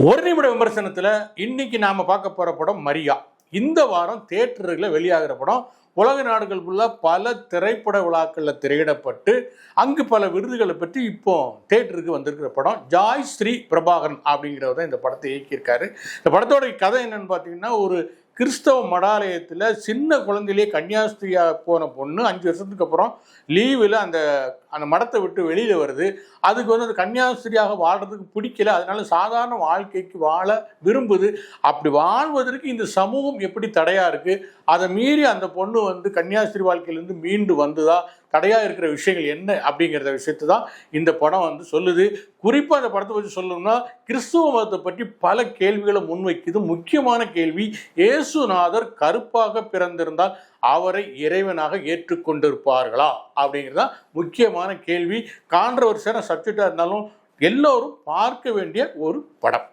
ஒரு நிமிட விமர்சனத்தில் இன்னைக்கு நாம பார்க்க போற படம் மரியா. இந்த வாரம் தேட்டர்களில் வெளியாகிற படம் உலக நாடுகளுக்குள்ள பல திரைப்பட விழாக்களில் திரையிடப்பட்டு அங்கு பல விருதுகளை பற்றி இப்போ தேட்டருக்கு வந்திருக்கிற படம் ஜாய் ஸ்ரீ பிரபாகரன் அப்படிங்கிறவர் தான் இந்த படத்தை இயக்கியிருக்காரு. இந்த படத்தோட கதை என்னன்னு பார்த்தீங்கன்னா ஒரு கிறிஸ்தவ மடாலயத்தில் சின்ன குழந்தையிலே கன்னியாஸ்திரியாக போன பொண்ணு அஞ்சு வருஷத்துக்கு அப்புறம் லீவில் அந்த அந்த மடத்தை விட்டு வெளியில் வருது. அதுக்கு வந்து அந்த கன்னியாஸ்திரியாக வாழ்கிறதுக்கு பிடிக்கல. அதனால சாதாரண வாழ்க்கைக்கு வாழ விரும்புது. அப்படி வாழ்வதற்கு இந்த சமூகம் எப்படி தடையாக இருக்குது அதை மீறி அந்த பொண்ணு வந்து கன்னியாஸ்திரி வாழ்க்கையிலேருந்து மீண்டு வந்ததா? தடையாக இருக்கிற விஷயங்கள் என்ன அப்படிங்கிறத விஷயத்தை தான் இந்த படம் வந்து சொல்லுது. குறிப்பாக அந்த படத்தை பற்றி சொல்லணும்னா கிறிஸ்துவ மதத்தை பற்றி பல கேள்விகளை முன்வைக்குது. முக்கியமான கேள்வி இயேசுநாதர் கருப்பாக பிறந்திருந்தால் அவரை இறைவனாக ஏற்றுக்கொண்டிருப்பார்களா அப்படிங்கிறது தான் முக்கியமான கேள்வி. கான்ட்ரவர்சியான சப்ஜெக்டாக இருந்தாலும் எல்லோரும் பார்க்க வேண்டிய ஒரு படம்.